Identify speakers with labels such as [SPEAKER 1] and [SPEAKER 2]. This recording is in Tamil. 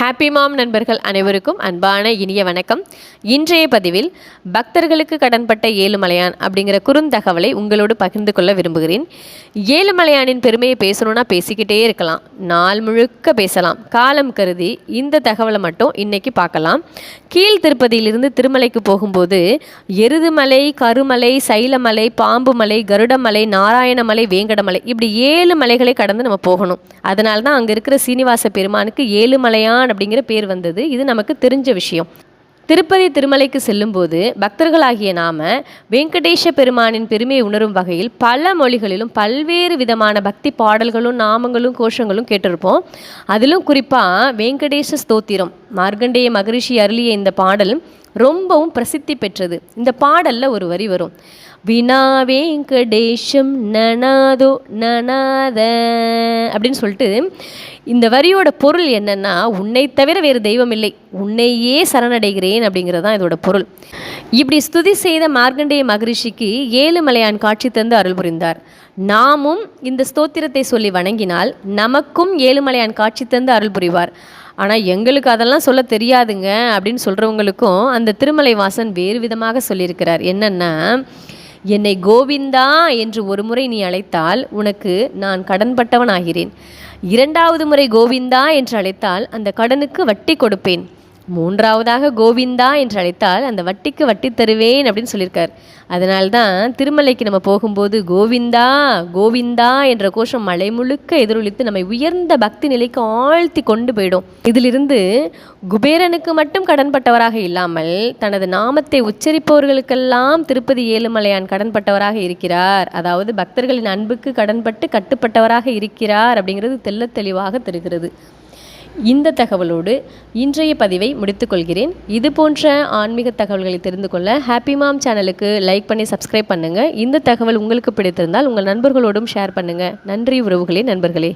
[SPEAKER 1] ஹாப்பி மாம் நண்பர்கள் அனைவருக்கும் அன்பான இனிய வணக்கம். இன்றைய பதிவில் பக்தர்களுக்கு கடன்பட்ட ஏழுமலையான் அப்படிங்கிற குறுந்தகவலை உங்களோடு பகிர்ந்து கொள்ள விரும்புகிறேன். ஏழுமலையானின் பெருமையை பேசணும்னா பேசிக்கிட்டே இருக்கலாம். நாள் முழுக்க பேசலாம். காலம் கருதி இந்த தகவலை மட்டும் இன்னைக்கு பார்க்கலாம். கீழ் திருப்பதியிலிருந்து திருமலைக்கு போகும்போது எருதுமலை கருமலை சைலமலை பாம்புமலை கருடமலை நாராயணமலை வேங்கடமலை இப்படி ஏழு மலைகளை கடந்து நம்ம போகணும். அதனால தான் அங்கே இருக்கிற சீனிவாச பெருமானுக்கு ஏழுமலையான் அப்படிங்கிற பேர் வந்தது. இது நமக்கு தெரிஞ்ச விஷயம். திருப்பதி திருமலைக்கு செல்லும்போது பக்தர்களாகிய நாம வெங்கடேஷ பெருமானின் பெருமையை உணரும் வகையில் பல மொழிகளிலும் பல்வேறு விதமான பக்தி பாடல்களும் நாமங்களும் கோஷங்களும் கேட்டிருப்போம். அதிலும் குறிப்பாக வெங்கடேஷ ஸ்தோத்திரம் மார்கண்டேய மகரிஷி அருளிய இந்த பாடல் ரொம்பவும் பிரசித்தி பெற்றது. இந்த பாடலில் ஒரு வரி வரும். வினா வெங்கடேஷம் நனாதோ நனாத. அப்படின்னு சொல்லிட்டு இந்த வரியோட பொருள் என்னன்னா உன்னை தவிர வேறு தெய்வம் இல்லை உன்னையே சரணடைகிறேன் அப்படிங்கிறது தான் இதோட பொருள். இப்படி ஸ்துதி செய்த மார்க்கண்டேய மகரிஷிக்கு ஏழுமலையான் காட்சி தந்து அருள் புரிந்தார். நாமும் இந்த ஸ்தோத்திரத்தை சொல்லி வணங்கினால் நமக்கும் ஏழுமலையான் காட்சி தந்து அருள் புரிவார். ஆனால் எங்களுக்கு அதெல்லாம் சொல்ல தெரியாதுங்க அப்படின்னு சொல்கிறவங்களுக்கும் அந்த திருமலை வாசன் வேறு விதமாக சொல்லியிருக்கிறார். என்னென்னா என்னை கோவிந்தா என்று ஒரு முறை நீ அழைத்தால் உனக்கு நான் கடன்பட்டவனாகிறேன். இரண்டாவது முறை கோவிந்தா என்று அழைத்தால் அந்த கடனுக்கு வட்டி கொடுப்பேன். மூன்றாவதாக கோவிந்தா என்று அழைத்தால் அந்த வட்டிக்கு வட்டி தருவேன் அப்படின்னு சொல்லியிருக்கார். அதனால்தான் திருமலைக்கு நம்ம போகும்போது கோவிந்தா கோவிந்தா என்ற கோஷம் மலை முழுக்க எதிரொலித்து நம்மை உயர்ந்த பக்தி நிலைக்கு ஆழ்த்தி கொண்டு போயிடும். இதிலிருந்து குபேரனுக்கு மட்டும் கடன்பட்டவராக இல்லாமல் தனது நாமத்தை உச்சரிப்பவர்களுக்கெல்லாம் திருப்பதி ஏழுமலையான் கடன்பட்டவராக இருக்கிறார். அதாவது பக்தர்களின் அன்புக்கு கடன்பட்டு கட்டுப்பட்டவராக இருக்கிறார் அப்படிங்கிறது தெள்ளத் தெளிவாக தெரிகிறது. இந்த தகவலோடு இன்றைய பதிவை முடித்துக்கொள்கிறேன். இது போன்ற ஆன்மீக தகவல்களை தெரிந்து கொள்ள ஹாப்பி மாம் சேனலுக்கு லைக் பண்ணி சப்ஸ்கிரைப் பண்ணுங்கள் இந்த தகவல் உங்களுக்கு பிடித்திருந்தால் உங்கள் நண்பர்களோடும் ஷேர் பண்ணுங்கள் நன்றி உறவுகளே நண்பர்களே.